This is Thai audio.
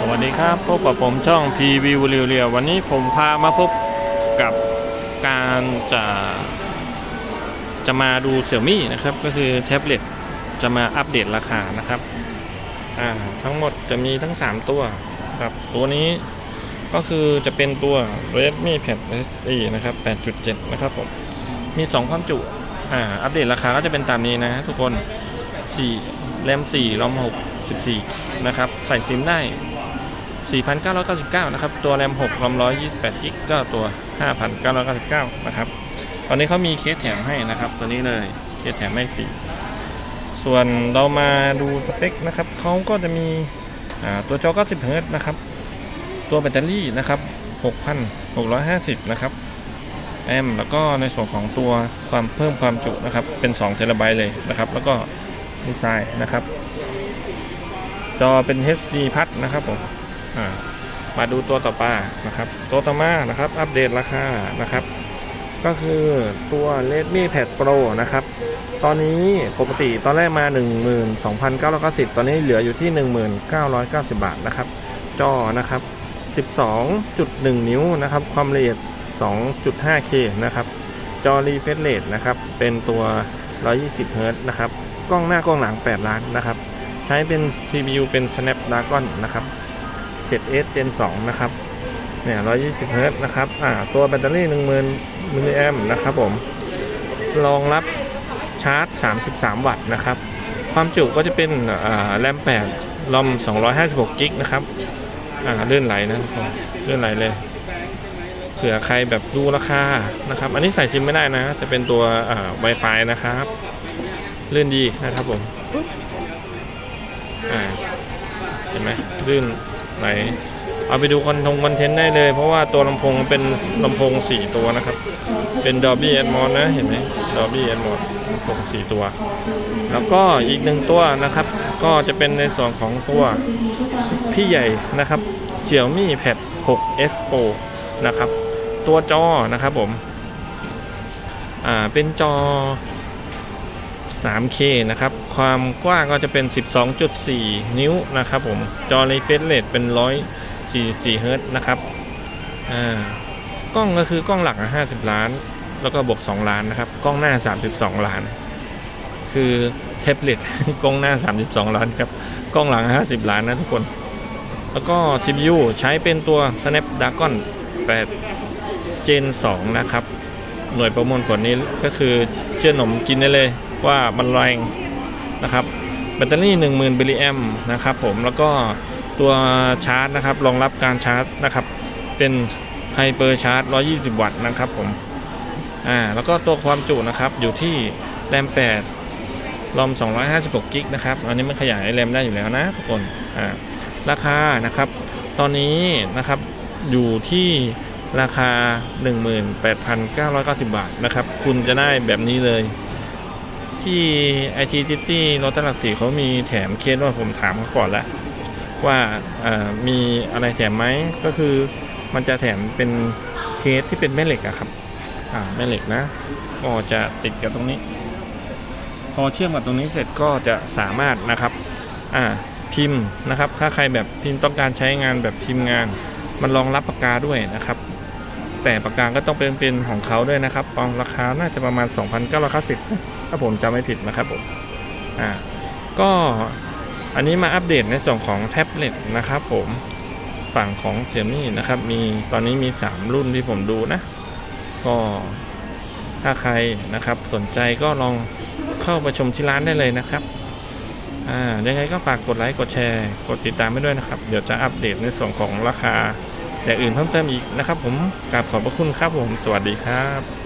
สวัสดีครับพบกับผมช่องพีวิวเรียวๆวันนี้ผมพามาพบกับการจะจะมาดูเสี่ยมี่นะครับ ก็คือแท็บเล็ตจะมาอัปเดตราคานะครับอ่าทั้งหมดจะมีทั้ง 3 ตัวครับตัวนี้ก็คือจะเป็นตัว Redmi Pad SE นะครับ 8.7 นะครับผมมี 2 ความจุอ่าอัปเดตราคาก็จะเป็นตามนี้นะทุกคน4แรม4รอม6 14 นะครับ ใส่ซิมได้ 4,999 นะครับ ตัวแรม 6 รอม128 กิกก็ตัว 5,999 นะครับ ตอนนี้เขามีเคสแถมให้นะครับ ตัวนี้เลย เคสแถมให้ฟรี ส่วนเรามาดูสเปคนะครับ เขาก็จะมีอ่าตัวจอ 90 Hz นะครับ ตัวแบตเตอรี่นะครับ 6,650 นะครับแอมแล้วก็ในส่วนของตัวความเพิ่มความจุนะครับ เป็น2เทราไบต์เลยนะครับ แล้วก็ ดีไซน์นะครับ จอเป็น HD พัดนะครับผมมาดูตัวต่อไปนะครับ ตัวต่อมานะครับ อัปเดตราคานะครับ ก็คือตัว Redmi Pad Pro นะครับ ตอนนี้ปกติตอนแรกมา 12,990 ตอนนี้เหลืออยู่ที่ 1990 บาทนะครับ จอนะครับ 12.1 นิ้วนะครับ ความละเอียด 2.5K นะครับ จอ refresh rate นะครับ เป็นตัว 120 Hz นะครับ กล้องหน้ากล้องหลัง 8 ล้านนะครับ ใช้เป็น CPU เป็น Snapdragon นะครับ 7S Gen 2 นะครับ เนี่ย 120 Hz นะครับ อ่า ตัวแบตเตอรี่ 10,000มิลลิแอมนะครับผม รองรับชาร์จ 33 วัตต์นะครับ ความจุก็จะเป็นอ่าแรม 8 รอม 256กิกนะครับ อ่า เลื่อนไหลนะเลื่อนไหลเลยเผื่อใครแบบดูราคานะครับ อันนี้ใส่ซิมไม่ได้นะ จะเป็นตัวอ่า Wi-Fi นะครับ ลื่อนดีนะครับผมเห็นไหมลื่นไหลเอาไปดูคอนทงคอนเทนต์ได้เลย เพราะว่าตัวลำโพงเป็นลำโพง 4 ตัวนะครับ เป็น Dolby Atmos นะเห็นไหม Dolby Atmos ลำโพง4ตัว แล้วก็อีกหนึ่งตัวนะครับ ก็จะเป็นในส่วนของตัวพี่ใหญ่นะครับ Xiaomi Pad 6s Pro นะครับ ตัวจอนะครับผม อ่า เป็นจอ 3K นะครับ ความกว้างก็จะเป็น 12.4 นิ้วนะครับผม จอ refresh rate เป็น 144เฮิรตซ์นะครับ อ่า กล้องก็คือกล้องหลัก 50 ล้าน แล้วก็บวก 2 ล้านนะครับ กล้องหน้า 32 ล้าน คือแท็บเล็ตกล้องหน้า 32 ล้านครับ กล้องหลัง 50 ล้านนะทุกคน แล้วก็ CPU ใช้เป็นตัว Snapdragon 8 Gen 2 นะครับหน่วยประมวลผลนี้ก็คือเชื่อหนมกินได้เลย ว่ามันแรงนะครับแบตเตอรี่ 10,000มิลลิแอมนะครับผมแล้วก็ตัวชาร์จนะครับรองรับการชาร์จนะครับ เป็นไฮเปอร์ชาร์จ 120 วัตต์นะครับผมอ่าแล้วก็ตัวความจุนะครับอยู่ที่แรม 8 รอม 256 กิกนะครับ อันนี้มันขยายแรมได้อยู่แล้วนะทุกคนอ่าราคานะครับ ตอนนี้นะครับอยู่ที่ราคา 18,990 บาทนะครับ คุณจะได้แบบนี้เลย ที่ IT City รถตลาดสีเขามีแถมเคสว่าผมถามเขาก่อนแล้ว ว่ามีอะไรแถมไหมก็คือมันจะแถมเป็นเคสที่เป็นแม่เหล็กอะครับอ่าแม่เหล็กนะก็จะติดกับตรงนี้ พอเชื่อมกับตรงนี้เสร็จก็จะสามารถนะครับอ่าพิมพ์นะครับ ถ้าใครแบบพิมพ์ต้องการใช้งานแบบพิมพ์งาน มันรองรับปากกาด้วยนะครับ แต่ปากกาก็ต้องเป็นเป็นของเขาด้วยนะครับตอนราคาน่าจะประมาณ 2,990 ถ้าผมจำไม่ผิดนะครับผมอ่าก็อันนี้มาอัปเดตในส่วนของแท็บเล็ตนะครับผมฝั่งของเ i ยมี่นะครับมีตอนนี้มี 3 รุ่นที่ผมดูนะ ก็ถ้าใครนะครับสนใจก็ลองเข้าไปชมที่ร้านได้เลยนะครับอ่ายังไงก็ฝากกดไลค์ กดแชร์ กดติดตามไปด้วยนะครับ เดี๋ยวจะอัปเดตในส่วนของราคาอย่างอื่นเพิ่มเติมอีกนะครับผมกราบขอบพระคุณครับผม สวัสดีครับ